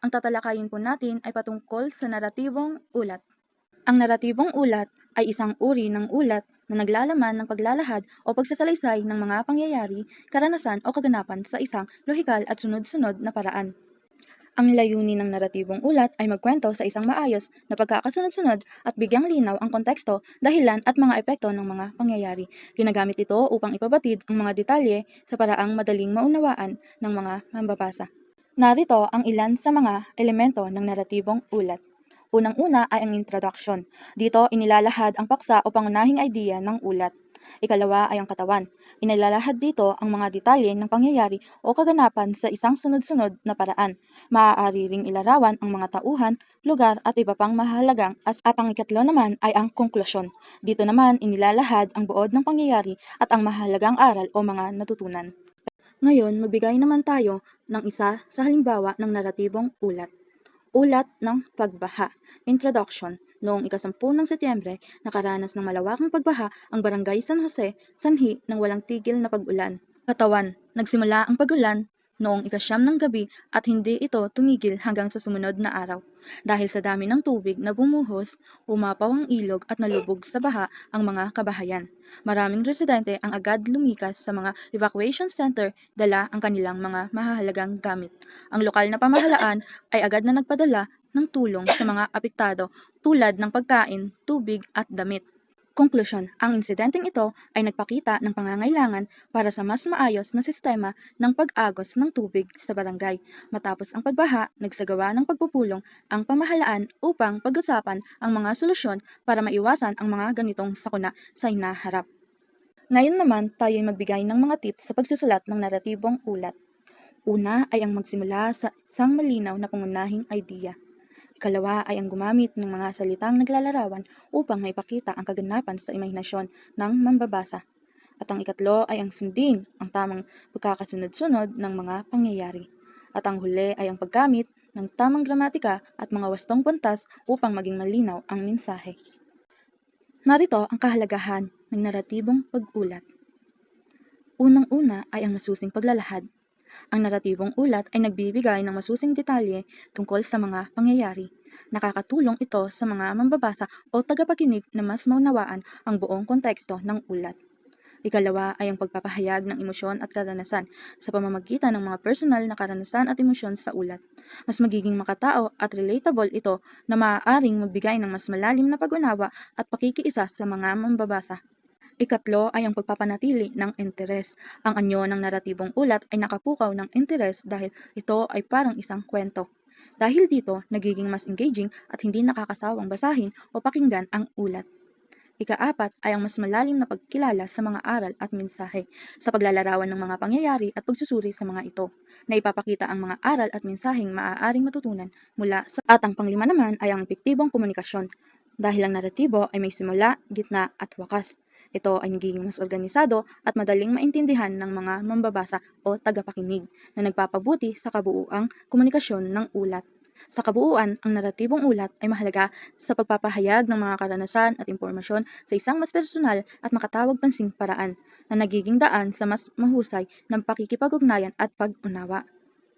ang tatalakayin po natin ay patungkol sa naratibong ulat. Ang naratibong ulat ay isang uri ng ulat na naglalaman ng paglalahad o pagsasalaysay ng mga pangyayari, karanasan o kaganapan sa isang lohikal at sunod-sunod na paraan. Ang layunin ng naratibong ulat ay magkwento sa isang maayos na pagkakasunod-sunod at bigyang linaw ang konteksto, dahilan at mga epekto ng mga pangyayari. Ginagamit ito upang ipabatid ang mga detalye sa paraang madaling maunawaan ng mga mambabasa. Narito ang ilan sa mga elemento ng naratibong ulat. Unang-una ay ang introduction. Dito inilalahad ang paksa o pangunahing idea ng ulat. Ikalawa ay ang katawan. Inilalahad dito ang mga detalye ng pangyayari o kaganapan sa isang sunod-sunod na paraan. Maaari ring ilarawan ang mga tauhan, lugar at iba pang mahalagang as at ang ikatlo naman ay ang konklusyon. Dito naman inilalahad ang buod ng pangyayari at ang mahalagang aral o mga natutunan. Ngayon, magbigay naman tayo ng isa sa halimbawa ng naratibong ulat. Ulat ng pagbaha. Introduction. Noong ikasampu ng Setyembre, nakaranas ng malawakang pagbaha ang barangay San Jose, sanhi ng walang tigil na pag-ulan. Katawan. Nagsimula ang pag-ulan noong ikasyam ng gabi at hindi ito tumigil hanggang sa sumunod na araw. Dahil sa dami ng tubig na bumuhos, umapaw ang ilog at nalubog sa baha ang mga kabahayan. Maraming residente ang agad lumikas sa mga evacuation center dala ang kanilang mga mahahalagang gamit. Ang lokal na pamahalaan ay agad na nagpadala ng tulong sa mga apektado tulad ng pagkain, tubig at damit. Konklusyon, ang insidenteng ito ay nagpakita ng pangangailangan para sa mas maayos na sistema ng pag-agos ng tubig sa barangay. Matapos ang pagbaha, nagsagawa ng pagpupulong ang pamahalaan upang pag-usapan ang mga solusyon para maiwasan ang mga ganitong sakuna sa hinaharap. Ngayon naman, tayo ay magbigay ng mga tips sa pagsusulat ng naratibong ulat. Una ay ang magsimula sa isang malinaw na pangunahing idea. Ikalawa ay ang gumamit ng mga salitang naglalarawan upang maipakita ang kaganapan sa imahinasyon ng mambabasa. At ang ikatlo ay ang sundin ang tamang pagkakasunod-sunod ng mga pangyayari. At ang huli ay ang paggamit ng tamang gramatika at mga wastong puntas upang maging malinaw ang mensahe. Narito ang kahalagahan ng naratibong pag-ulat. Unang-una ay ang masusing paglalahad. Ang naratibong ulat ay nagbibigay ng masusing detalye tungkol sa mga pangyayari. Nakakatulong ito sa mga mambabasa o tagapakinig na mas maunawaan ang buong konteksto ng ulat. Ikalawa ay ang pagpapahayag ng emosyon at karanasan sa pamamagitan ng mga personal na karanasan at emosyon sa ulat. Mas magiging makatao at relatable ito na maaaring magbigay ng mas malalim na pag-unawa at pakikiisa sa mga mambabasa. Ikatlo ay ang pagpapanatili ng interes. Ang anyo ng naratibong ulat ay nakapukaw ng interes dahil ito ay parang isang kwento. Dahil dito, nagiging mas engaging at hindi nakakasawang basahin o pakinggan ang ulat. Ikaapat ay ang mas malalim na pagkilala sa mga aral at mensahe sa paglalarawan ng mga pangyayari at pagsusuri sa mga ito, na ipapakita ang mga aral at mensaheng maaaring matutunan mula sa at ang panglima naman ay ang epektibong komunikasyon dahil ang naratibo ay may simula, gitna at wakas. Ito ay nagiging mas organisado at madaling maintindihan ng mga mambabasa o tagapakinig na nagpapabuti sa kabuuang komunikasyon ng ulat. Sa kabuuan, ang naratibong ulat ay mahalaga sa pagpapahayag ng mga karanasan at impormasyon sa isang mas personal at makatawag pansing paraan na nagiging daan sa mas mahusay ng pakikipag-ugnayan at pag-unawa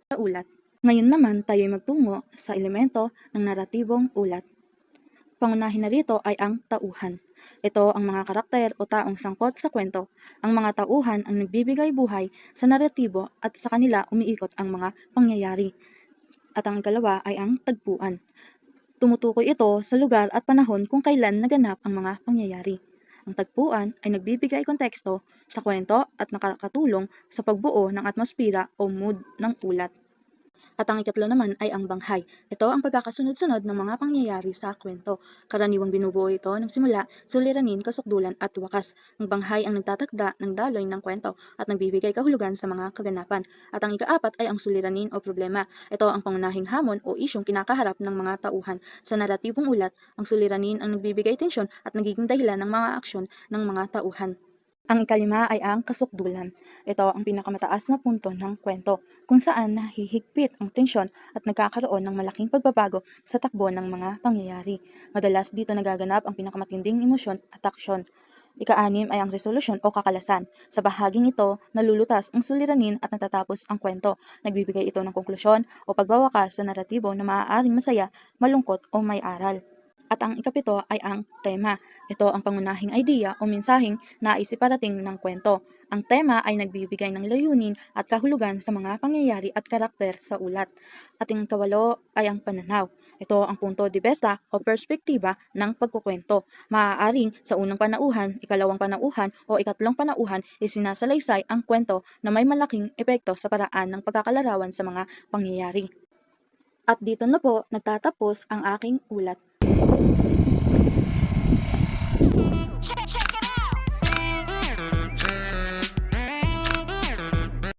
sa ulat. Ngayon naman tayo ay magtungo sa elemento ng naratibong ulat. Pangunahin narito ay ang tauhan. Ito ang mga karakter o taong sangkot sa kwento. Ang mga tauhan ang nagbibigay buhay sa naratibo at sa kanila umiikot ang mga pangyayari. At ang ikalawa ay ang tagpuan. Tumutukoy ito sa lugar at panahon kung kailan naganap ang mga pangyayari. Ang tagpuan ay nagbibigay konteksto sa kwento at nakakatulong sa pagbuo ng atmosfera o mood ng ulat. At ang ikatlo naman ay ang banghay. Ito ang pagkakasunod-sunod ng mga pangyayari sa kwento. Karaniwang binubuo ito ng simula, suliranin, kasukdulan at wakas. Ang banghay ang nagtatakda ng daloy ng kwento at nagbibigay kahulugan sa mga kaganapan. At ang ikaapat ay ang suliranin o problema. Ito ang pangunahing hamon o isyong kinakaharap ng mga tauhan. Sa naratibong ulat, ang suliranin ang nagbibigay tensyon at nagiging dahilan ng mga aksyon ng mga tauhan. Ang ikalima ay ang kasukdulan. Ito ang pinakamataas na punto ng kwento, kung saan nahihigpit ang tensyon at nagkakaroon ng malaking pagbabago sa takbo ng mga pangyayari. Madalas dito nagaganap ang pinakamatinding emosyon at aksyon. Ika-anim ay ang resolusyon o kakalasan. Sa bahaging ito, nalulutas ang suliranin at natatapos ang kwento. Nagbibigay ito ng konklusyon o pagwawakas sa naratibo na maaaring masaya, malungkot o may aral. At ang ikapito ay ang tema. Ito ang pangunahing idea o mensaheng nais iparating ng kwento. Ang tema ay nagbibigay ng layunin at kahulugan sa mga pangyayari at karakter sa ulat. At ang kawalo ay ang pananaw. Ito ang punto de vista o perspektiba ng pagkukwento. Maaaring sa unang panauhan, ikalawang panauhan o ikatlong panauhan isinasalaysay ang kwento na may malaking epekto sa paraan ng pagkakalarawan sa mga pangyayari. At dito na po nagtatapos ang aking ulat.